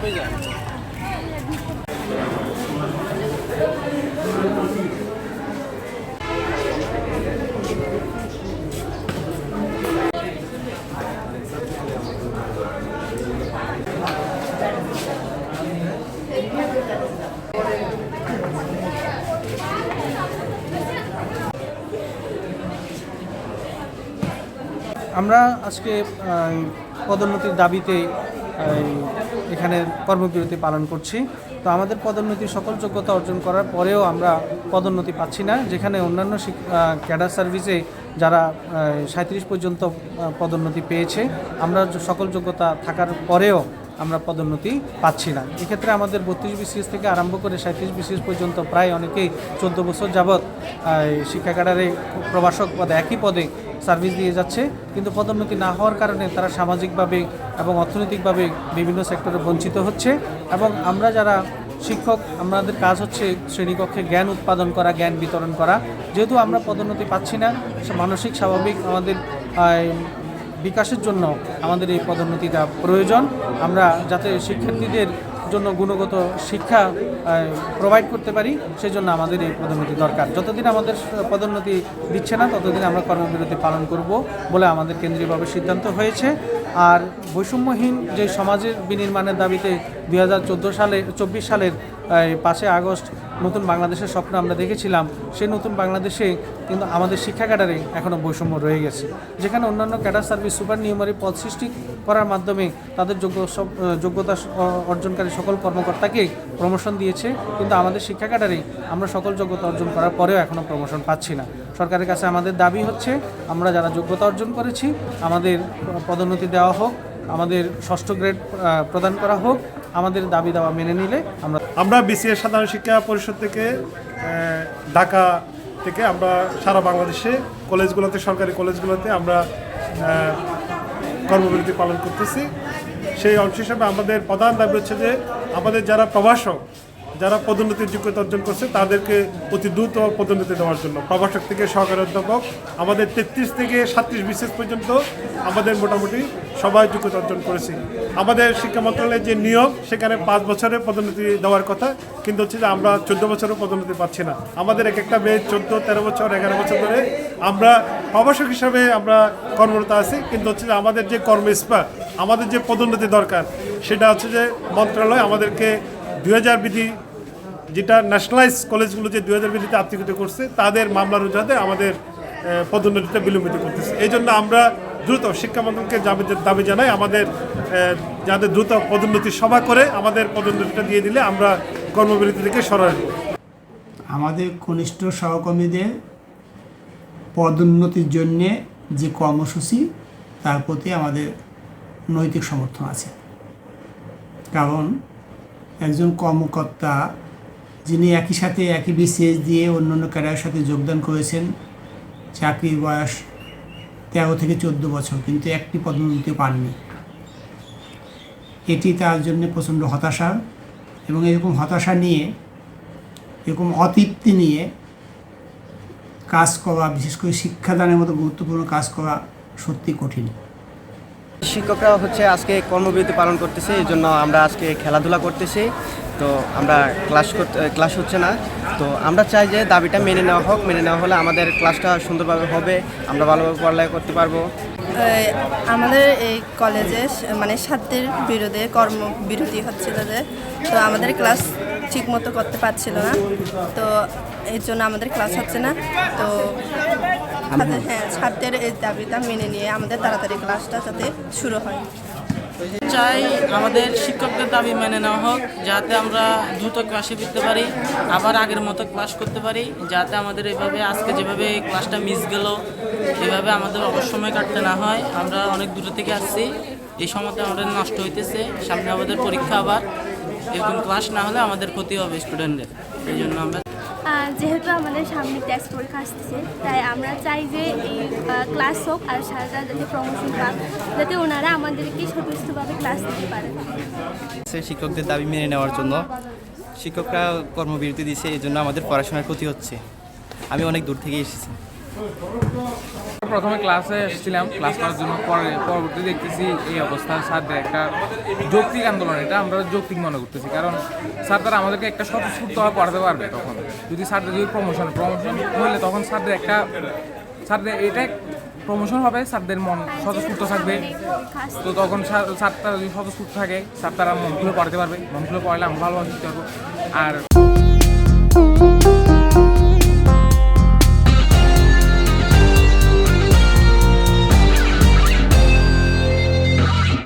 হয়ে যায় আমরা আজকে পদোন্নতির দাবিতে এখানে কর্মবিরতি পালন করছি। তো আমাদের পদোন্নতি সকল যোগ্যতা অর্জন করার পরেও আমরা পদোন্নতি পাচ্ছি না। যেখানে অন্যান্য ক্যাডার সার্ভিসে যারা সাঁত্রিশ পর্যন্ত পদোন্নতি পেয়েছে, আমরা সকল যোগ্যতা থাকার পরেও আমরা পদোন্নতি পাচ্ছি না। এক্ষেত্রে আমাদের বত্রিশ বিসিএস থেকে আরম্ভ করে সাঁত্রিশ বিসিএস পর্যন্ত প্রায় অনেকেই চোদ্দ বছর যাবৎ শিক্ষা ক্যাডারে প্রবাসক পদে, একই পদে সার্ভিস দিয়ে যাচ্ছে। কিন্তু পদোন্নতি না হওয়ার কারণে তারা সামাজিকভাবে এবং অর্থনৈতিকভাবে বিভিন্ন সেক্টরে বঞ্চিত হচ্ছে এবং আমরা যারা শিক্ষক, আমাদের কাজ হচ্ছে শ্রেণীকক্ষে জ্ঞান উৎপাদন করা, জ্ঞান বিতরণ করা। যেহেতু আমরা পদোন্নতি পাচ্ছি না মানসিক, স্বাভাবিক আমাদের বিকাশের জন্য আমাদের এই পদোন্নতিটা প্রয়োজন। আমরা যাতে শিক্ষার্থীদের জন্য গুণগত শিক্ষা প্রোভাইড করতে পারি, সেজন্য আমাদের এই পদোন্নতি দরকার। যতদিন আমাদের পদোন্নতি দিচ্ছে না, ততদিন আমরা কর্মবিরতি পালন করব বলে আমাদের কেন্দ্রীয়ভাবে সিদ্ধান্ত হয়েছে। আর বৈষম্যহীন যে সমাজের বিনির্মাণের দাবিতে দু হাজার চোদ্দ সালে, চব্বিশ সালের পাঁচই আগস্ট নতুন বাংলাদেশের স্বপ্ন আমরা দেখেছিলাম সেই নতুন বাংলাদেশে কিন্তু আমাদের শিক্ষা ক্যাডারে এখনও বৈষম্য রয়ে গেছে। যেখানে অন্যান্য ক্যাডার সার্ভিস সুপার নিউমারি পদ সৃষ্টি করার মাধ্যমে তাদের যোগ্য সব যোগ্যতা অর্জনকারী সকল কর্মকর্তাকে প্রমোশন দিয়েছে, কিন্তু আমাদের শিক্ষা ক্যাডারে আমরা সকল যোগ্যতা অর্জন করার পরেও এখনও প্রমোশন পাচ্ছি না। সরকারের কাছে আমাদের দাবি হচ্ছে, আমরা যারা যোগ্যতা অর্জন করেছি, আমাদের পদোন্নতি দেওয়া হোক, আমাদের ষষ্ঠ গ্রেড প্রদান করা হোক আমাদের দাবি দাওয়া মেনে নিলে আমরা আমরা বিসিএস সাধারণ শিক্ষা পরিষদ থেকে ঢাকা থেকে আমরা সারা বাংলাদেশে কলেজগুলোতে, সরকারি কলেজগুলোতে আমরা কর্মবিরতি পালন করতেছি। সেই অংশ হিসাবে আমাদের প্রধান দাবি হচ্ছে যে, আমাদের যারা প্রভাষক যারা পদোন্নতির যোগ্যতা অর্জন করছে, তাদেরকে অতি দ্রুত পদোন্নতি দেওয়ার জন্য। প্রভাষক থেকে সহকারী অধ্যাপক, আমাদের তেত্রিশ থেকে সাতত্রিশ বিশেষ পর্যন্ত আমাদের মোটামুটি সবাই যোগ্যতা অর্জন করেছি। আমাদের শিক্ষা মন্ত্রণালয়ের যে নিয়ম সেখানে পাঁচ বছরের পদোন্নতি দেওয়ার কথা, কিন্তু হচ্ছে যে আমরা চোদ্দ বছরও পদোন্নতি পাচ্ছি না। আমাদের এক একটা মেয়ে চোদ্দ, তেরো বছর, এগারো বছর ধরে আমরা প্রভাষক হিসাবে আমরা কর্মরত আছি, কিন্তু হচ্ছে যে আমাদের যে কর্মস্পা আমাদের যে পদোন্নতি দরকার, সেটা হচ্ছে যে মন্ত্রণালয় আমাদেরকে দুই হাজার বিধি যেটা ন্যাশনালাইজ কলেজগুলো যে দুই হাজার বিধিতে আত্মীয়তা করছে, তাদের মামলার অজুহাতে আমাদের পদোন্নতিটা বিলম্বিত করতেছে। এই জন্য আমরা দ্রুত শিক্ষা মন্ত্রণকে দাবি জানাই, আমাদের যাদের দ্রুত পদোন্নতি সভা করে আমাদের পদোন্নতিটা দিয়ে দিলে আমরা কর্মবিরতি থেকে সরে আসব আমাদের কনিষ্ঠ সহকর্মীদের পদোন্নতির জন্যে যে কর্মসূচি, তার প্রতি আমাদের নৈতিক সমর্থন আছে। কারণ একজন কর্মকর্তা যিনি একই সাথে একই বিসিএস দিয়ে অন্য অন্য ক্যারিয়ারের সাথে যোগদান করেছেন, চাকরির বয়স তেরো থেকে চোদ্দ বছর, কিন্তু একটি পদোন্নতি পাননি এটি তার জন্য প্রচণ্ড হতাশা এবং এরকম হতাশা নিয়ে, এরকম অতৃপ্তি নিয়ে কাজ করা, বিশেষ করে শিক্ষাদানের মতো গুরুত্বপূর্ণ কাজ করা সত্যি কঠিন। শিক্ষকরা হচ্ছে আজকে কর্মবিরতি পালন করতেছে এই জন্য আমরা আজকে খেলাধুলা করতেছি। তো আমরা ক্লাস করতে ক্লাস হচ্ছে না। তো আমরা চাই যে দাবিটা মেনে নেওয়া হোক মেনে নেওয়া হলে আমাদের ক্লাসটা সুন্দরভাবে হবে আমরা ভালোভাবে পড়ালেখা করতে পারব। আমাদের এই কলেজে মানে সাধ্যের বিরোধে কর্মবিরতি হচ্ছিল যে তো আমাদের ক্লাস ঠিক মতো করতে পারছিল না। তো এর জন্য আমাদের ক্লাস হচ্ছে না। তো হ্যাঁ ছাত্রের এই দাবিটা মেনে নিয়ে আমাদের তাড়াতাড়ি ক্লাসটা যাতে শুরু হয়। চাই আমাদের শিক্ষকদের দাবি মেনে নেওয়া হোক, যাতে আমরা দ্রুত ক্লাসে ফিরতে পারি, আবার আগের মতো ক্লাস করতে পারি, যাতে আমাদের এভাবে আজকে যেভাবে ক্লাসটা মিস গেল, এভাবে আমাদের অবসময় কাটতে না হয়। আমরা অনেক দূরে থেকে আসছি, এই সময়টা আমাদের নষ্ট হইতেছে, সামনে আমাদের পরীক্ষা আবার, এরকম ক্লাস না হলে আমাদের ক্ষতি হবে স্টুডেন্টদের এই জন্য আমরা যেহেতু আমাদের সামনে টেস্ট পরীক্ষা আসতেছে, তাই আমরা চাই যে এই ক্লাস হোক আর সারা যাতে প্রমোশন পাক, যাতে ওনারা আমাদেরকে সুস্থভাবে ক্লাস দিতে পারে শিক্ষকদের দাবি মেনে নেওয়ার জন্য। শিক্ষকরা কর্মবিরতি দিচ্ছে এই জন্য আমাদের পড়াশোনার ক্ষতি হচ্ছে। আমি অনেক দূর থেকে এসেছি। প্রথমে ক্লাসে এসেছিলাম ক্লাস করার জন্য পরে পরবর্তী দেখতেছি এই অবস্থা। স্যারদের একটা যৌক্তিক আন্দোলন, এটা আমরা যৌক্তিক মনে করতেছি। কারণ স্যার তারা আমাদেরকে একটা স্বতঃস্ফূর্তভাবে পড়াতে পারবে তখন। যদি স্যারদের যদি প্রমোশন প্রমোশন হলে তখন স্যারদের একটা, স্যারদের এটা প্রমোশন হবে, স্যারদের মন স্বতঃস্ফূর্ত থাকবে। তো তখন স্যার তারা যদি স্বতঃস্ফূর্ত থাকে, স্যার তারা মন খুলে পড়াতে পারবে। মন খুলে পড়ালে আমরা ভালোভাবে শিখতে পারব। আর